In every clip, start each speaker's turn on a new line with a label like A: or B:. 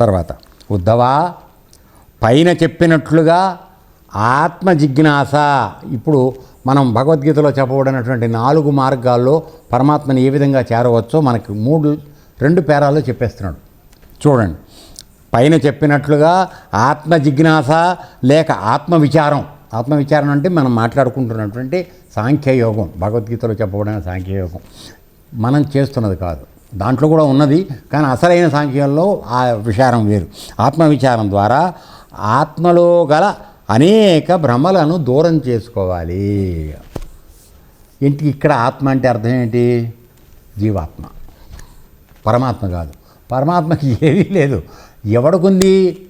A: తర్వాత ఉద్ధవా పైన చెప్పినట్లుగా ఆత్మ జిజ్ఞాస. ఇప్పుడు మనం భగవద్గీతలో చెప్పబడినటువంటి నాలుగు మార్గాల్లో పరమాత్మని ఏ విధంగా చేరవచ్చో మనకి మూడు రెండు పేరాల్లో చెప్పేస్తున్నాడు. చూడండి. పైన చెప్పినట్లుగా ఆత్మ జిజ్ఞాస లేక ఆత్మ విచారం. ఆత్మ అంటే మనం మాట్లాడుకుంటున్నటువంటి సాంఖ్యయోగం. భగవద్గీతలో చెప్పబడిన సాంఖ్యయోగం. మనం చేస్తున్నది కాదు. దాంట్లో కూడా ఉన్నది కానీ అసలైన సాంఖ్యంలో ఆ విచారం వేరు. ఆత్మ విచారం ద్వారా ఆత్మలో గల అనేక భ్రమలను దూరం చేసుకోవాలి. ఏంటి ఇక్కడ ఆత్మ అంటే అర్థం ఏంటి? జీవాత్మ. పరమాత్మ కాదు. పరమాత్మకి ఏదీ లేదు. ఎవడికుంది?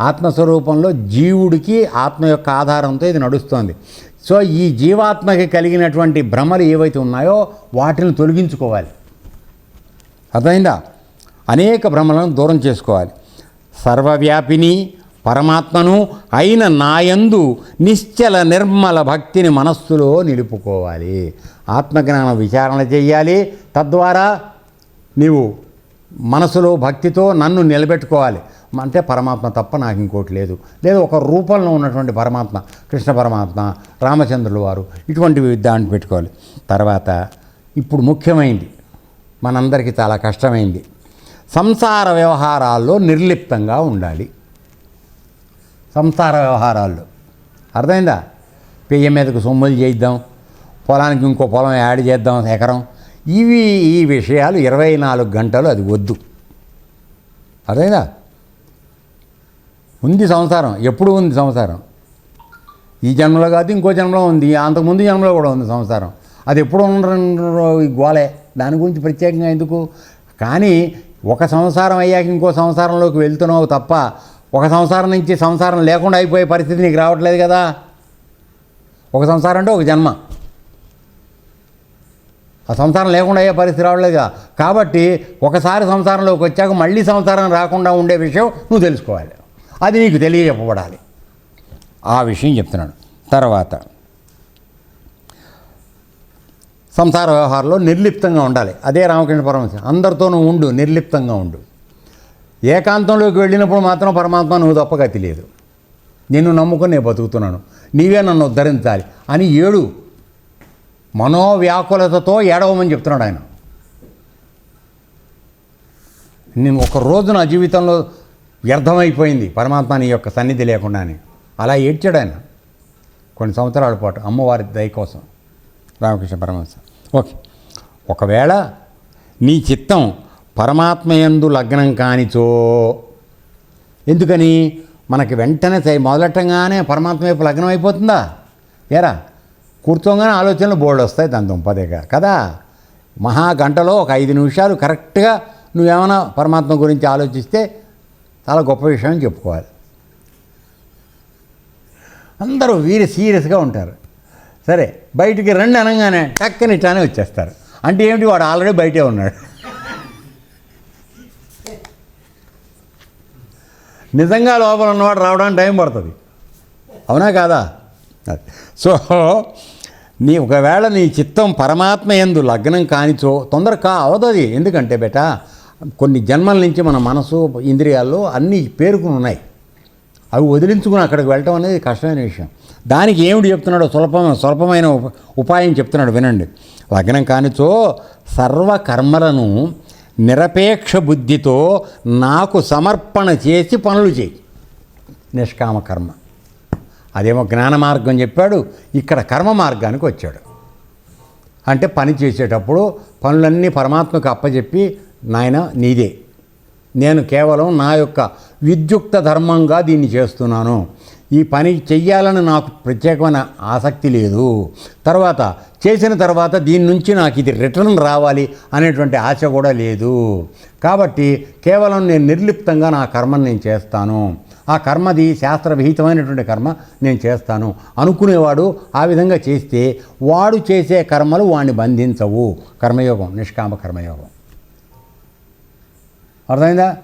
A: ఆత్మస్వరూపంలో జీవుడికి ఆత్మ యొక్క ఆధారంతో ఇది నడుస్తోంది. సో ఈ జీవాత్మకి కలిగినటువంటి భ్రమలు ఏవైతే ఉన్నాయో వాటిని తొలగించుకోవాలి. అర్థమైందా? అనేక భ్రమలను దూరం చేసుకోవాలి. సర్వవ్యాపిని పరమాత్మను అయిన నాయందు నిశ్చల నిర్మల భక్తిని మనస్సులో నిలుపుకోవాలి. ఆత్మజ్ఞాన విచారణ చేయాలి తద్వారా నీవు మనసులో భక్తితో నన్ను నిలబెట్టుకోవాలి. అంటే పరమాత్మ తప్ప నాకు ఇంకోటి లేదు. లేదు ఒక రూపంలో ఉన్నటువంటి పరమాత్మ కృష్ణ పరమాత్మ రామచంద్రుల వారు ఇటువంటివి దాన్ని పెట్టుకోవాలి. తర్వాత ఇప్పుడు ముఖ్యమైనది మనందరికీ చాలా కష్టమైంది. సంసార వ్యవహారాల్లో నిర్లిప్తంగా ఉండాలి. సంసార వ్యవహారాల్లో. అర్థమైందా? పెయ్య మీదకు సొమ్ములు చేద్దాం పొలానికి ఇంకో పొలం యాడ్ చేద్దాం ఎకరం. ఇవి ఈ విషయాలు ఇరవై నాలుగు గంటలు అది వద్దు. అర్థమైందా? ఉంది సంసారం. ఎప్పుడు ఉంది సంసారం? ఈ జన్మలో కాదు ఇంకో జన్మలో ఉంది. అంతకుముందు జన్మలో కూడా ఉంది సంసారం. అది ఎప్పుడు ఉండరు గోలే? దాని గురించి ప్రత్యేకంగా ఎందుకు? కానీ ఒక సంసారం అయ్యాక ఇంకో సంసారంలోకి వెళ్తున్నావు తప్ప ఒక సంసారం నుంచి సంసారం లేకుండా అయిపోయే పరిస్థితి నీకు రావట్లేదు కదా. ఒక సంసారం అంటే ఒక జన్మ. ఆ సంసారం లేకుండా అయ్యే పరిస్థితి రావట్లేదుగా కాబట్టి ఒకసారి సంసారంలోకి వచ్చాక మళ్ళీ సంసారం రాకుండా ఉండే విషయం నువ్వు తెలుసుకోవాలి. అది నీకు తెలియజెప్పబడాలి. ఆ విషయం చెప్తున్నాడు తర్వాత సంసార వ్యవహారంలో నిర్లిప్తంగా ఉండాలి. అదే రామకృష్ణ పరమహంస అందరితోనూ ఉండు నిర్లిప్తంగా ఉండు. ఏకాంతంలోకి వెళ్ళినప్పుడు మాత్రం పరమాత్మ నువ్వు తప్పగా తెలియదు లేదు. నిన్ను నమ్ముకొని నేను బతుకుతున్నాను. నీవే నన్ను ఉద్ధరించాలి అని ఏడు మనోవ్యాకులతతో ఏడవమని చెప్తున్నాడు ఆయన. నేను ఒక రోజు నా జీవితంలో వ్యర్థమైపోయింది పరమాత్మ నీ యొక్క సన్నిధి లేకుండానే. అలా ఏడ్చాడు ఆయన. కొన్ని సంవత్సరాల పాటు అమ్మవారి దయ కోసం. రామకృష్ణ పరమహంస. ఓకే. ఒకవేళ నీ చిత్తం పరమాత్మయందు లగ్నం కానిచో ఎందుకని? మనకి వెంటనే మొదలెట్టంగానే పరమాత్మ వైపు లగ్నం అయిపోతుందా? ఏరా? కూర్చోగానే ఆలోచనలు బోర్డు వస్తాయి దాని దుంపదేగా కదా? మహా గంటలో ఒక ఐదు నిమిషాలు కరెక్ట్గా నువ్వేమైనా పరమాత్మ గురించి ఆలోచిస్తే చాలా గొప్ప విషయం అని చెప్పుకోవాలి. అందరూ వీరి సీరియస్గా ఉంటారు. సరే బయటికి రండి అనగానే టక్కని ఇట్లానే వచ్చేస్తారు. అంటే ఏమిటి వాడు ఆల్రెడీ బయటే ఉన్నాడు. నిజంగా లోపల ఉన్నవాడు రావడానికి టైం పడుతుంది. అవునా కాదా? సో నీ ఒకవేళ నీ చిత్తం పరమాత్మ ఎందు లగ్నం కానిచో తొందర కా అవదది. ఎందుకంటే బేట కొన్ని జన్మల నుంచి మన మనసు ఇంద్రియాల్లో అన్నీ పేరుకుని ఉన్నాయి. అవి వదిలించుకుని అక్కడికి వెళ్ళటం అనేది కష్టమైన విషయం. దానికి ఏమిటి చెప్తున్నాడో స్వల్పమైన స్వల్పమైన ఉప- ఉపాయం చెప్తున్నాడు వినండి. లగ్నం కానిచో సర్వకర్మలను నిరపేక్ష బుద్ధితో నాకు సమర్పణ చేసి పనులు చేయి. నిష్కామ కర్మ. అదేమో జ్ఞాన మార్గం చెప్పాడు ఇక్కడ కర్మ మార్గానికి వచ్చాడు. అంటే పని చేసేటప్పుడు పనులన్నీ పరమాత్మకు అప్పచెప్పి నాయన నీదే. నేను కేవలం నా యొక్క విద్యుక్త ధర్మంగా దీన్ని చేస్తున్నాను. ఈ పని చెయ్యాలని నాకు ప్రత్యేకమైన ఆసక్తి లేదు. తర్వాత చేసిన తర్వాత దీని నుంచి నాకు ఇది రిటర్న్ రావాలి అనేటువంటి ఆశ కూడా లేదు. కాబట్టి కేవలం నేను నిర్లిప్తంగా నా కర్మను నేను చేస్తాను. ఆ కర్మది శాస్త్రవిహితమైనటువంటి కర్మ నేను చేస్తాను. అనుకునేవాడు ఆ విధంగా చేస్తే వాడు చేసే కర్మలు వాడిని బంధించవు. కర్మయోగం నిష్కామ కర్మయోగం. అర్థమైందా?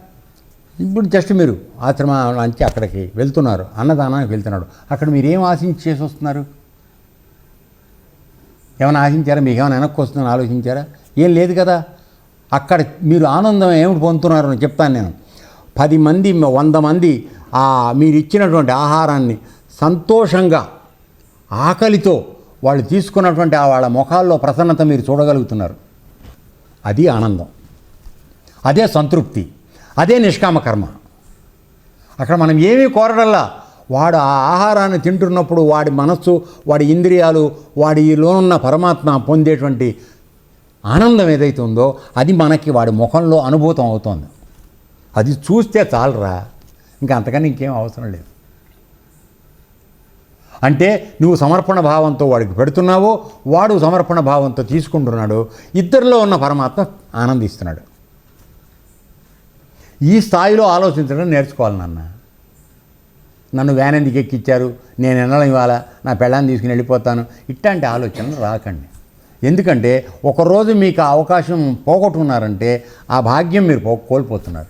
A: ఇప్పుడు జస్ట్ మీరు ఆశ్రమ నుంచి అక్కడికి వెళ్తున్నారు అన్నదానానికి వెళ్తున్నాడు. అక్కడ మీరు ఏం ఆశించి చేసి వస్తున్నారు? ఏమైనా ఆశించారా? మీకు ఏమైనా వెనక్కి వస్తుందని ఆలోచించారా? ఏం లేదు కదా. అక్కడ మీరు ఆనందం ఏమిటి పొందుతున్నారు అని చెప్తాను నేను. పది మంది వంద మంది మీరు ఇచ్చినటువంటి ఆహారాన్ని సంతోషంగా ఆకలితో వాళ్ళు తీసుకున్నటువంటి ఆ వాళ్ళ ముఖాల్లో ప్రసన్నత మీరు చూడగలుగుతున్నారు. అది ఆనందం. అదే సంతృప్తి. అదే నిష్కామ కర్మ. అక్కడ మనం ఏమీ కోరడల్లా. వాడు ఆ ఆహారాన్ని తింటున్నప్పుడు వాడి మనస్సు వాడి ఇంద్రియాలు వాడిలోనున్న పరమాత్మ పొందేటువంటి ఆనందం ఏదైతే ఉందో అది మనకి వాడి ముఖంలో అనుభూతం అవుతోంది. అది చూస్తే చాలరా. ఇంకా అంతకన్నా ఇంకేం అవసరం లేదు. అంటే నువ్వు సమర్పణ భావంతో వాడికి పెడుతున్నావో వాడు సమర్పణ భావంతో తీసుకుంటున్నాడు ఇద్దరిలో ఉన్న పరమాత్మ ఆనందిస్తున్నాడు. ఈ స్థాయిలో ఆలోచించడం నేర్చుకోవాలి నాన్న. నన్ను వ్యాన్ ఎందుకు ఎక్కిచ్చారు? నేను ఎన్నడం ఇవాళ నా పెళ్ళాన్ని తీసుకుని వెళ్ళిపోతాను. ఇట్లాంటి ఆలోచనలు రాకండి. ఎందుకంటే ఒకరోజు మీకు ఆ అవకాశం పోగొట్టుకున్నారంటే ఆ భాగ్యం మీరు పో కోల్పోతున్నారు.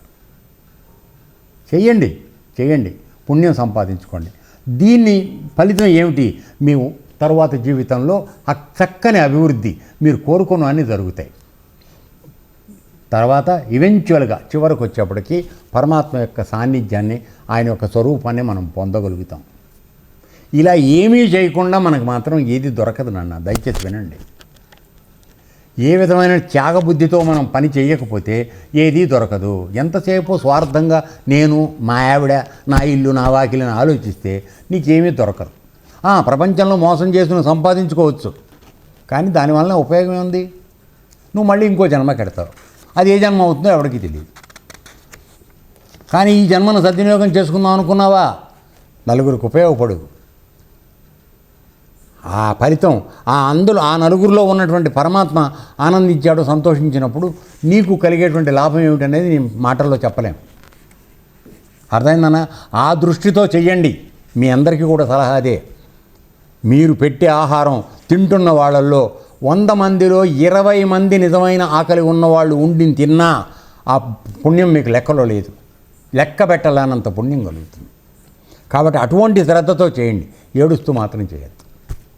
A: చెయ్యండి చేయండి పుణ్యం సంపాదించుకోండి. దీన్ని ఫలితం ఏమిటి? మీ తరువాత జీవితంలో ఆ చక్కని అభివృద్ధి మీరు కోరుకున్నవన్నీ జరుగుతాయి. తర్వాత ఈవెంచువల్గా చివరకు వచ్చేప్పటికీ పరమాత్మ యొక్క సాన్నిధ్యాన్ని ఆయన యొక్క స్వరూపాన్ని మనం పొందగలుగుతాం. ఇలా ఏమీ చేయకుండా మనకు మాత్రం ఏది దొరకదు నాన్న దయచేసి వినండి. ఏ విధమైన త్యాగబుద్ధితో మనం పని చేయకపోతే ఏదీ దొరకదు. ఎంతసేపు స్వార్థంగా నేను మా ఆవిడ నా ఇల్లు నా వాకిలని ఆలోచిస్తే నీకేమీ దొరకదు. ప్రపంచంలో మోసం చేసి నువ్వు సంపాదించుకోవచ్చు. కానీ దానివల్ల ఉపయోగం ఉంది నువ్వు మళ్ళీ ఇంకో జన్మ కెడతావు. అది ఏ జన్మ అవుతుందో ఎవరికి తెలియదు. కానీ ఈ జన్మను సద్వినియోగం చేసుకుందాం అనుకున్నావా? నలుగురికి ఉపయోగపడు. ఆ ఫలితం ఆ అందులో ఆ నలుగురిలో ఉన్నటువంటి పరమాత్మ ఆనందించాడు సంతోషించినప్పుడు నీకు కలిగేటువంటి లాభం ఏమిటనేది నేను మాటల్లో చెప్పలేం. అర్థమైందన్న ఆ దృష్టితో చెయ్యండి. మీ అందరికీ కూడా సలహా అదే మీరు పెట్టే ఆహారం తింటున్న వాళ్ళల్లో వంద మందిలో ఇరవై మంది నిజమైన ఆకలి ఉన్నవాళ్ళు ఉండి తిన్నా ఆ పుణ్యం మీకు లెక్కలో లేదు. లెక్క పెట్టలేనంత పుణ్యం కలుగుతుంది. కాబట్టి అటువంటి శ్రద్ధతో చేయండి. ఏడుస్తూ మాత్రం చేయండి.